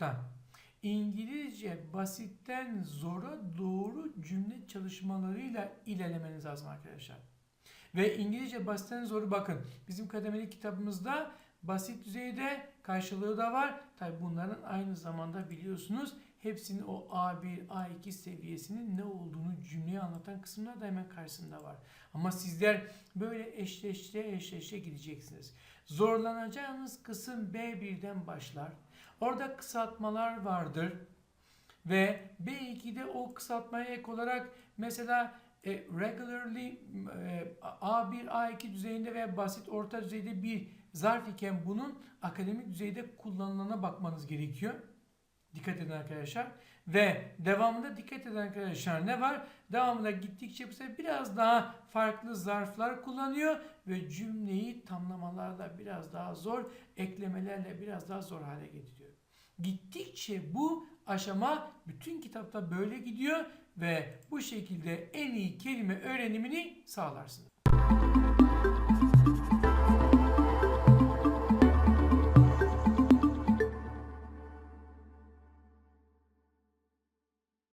Da. İngilizce basitten zora doğru cümle çalışmalarıyla ilerlemeniz lazım arkadaşlar. Ve İngilizce basitten zoru bakın. Bizim kademeli kitabımızda basit düzeyde karşılığı da var. Tabi bunların aynı zamanda biliyorsunuz hepsinin o A1, A2 seviyesinin ne olduğunu cümleyi anlatan kısımlar da hemen karşısında var. Ama sizler böyle eşleşte eşleşte gideceksiniz. Zorlanacağınız kısım B1'den başlar. Orada kısaltmalar vardır. Ve B2'de o kısaltmaya ek olarak mesela e, regularly e, A1, A2 düzeyinde veya basit orta düzeyde bir zarf iken bunun akademik düzeyde kullanılana bakmanız gerekiyor. Dikkat edin arkadaşlar. Ve devamında dikkat edin arkadaşlar ne var? Devamında gittikçe bu sefer biraz daha farklı zarflar kullanıyor ve cümleyi tamlamalarla biraz daha zor, eklemelerle biraz daha zor hale getiriyor. Gittikçe bu aşama bütün kitapta böyle gidiyor ve bu şekilde en iyi kelime öğrenimini sağlarsınız.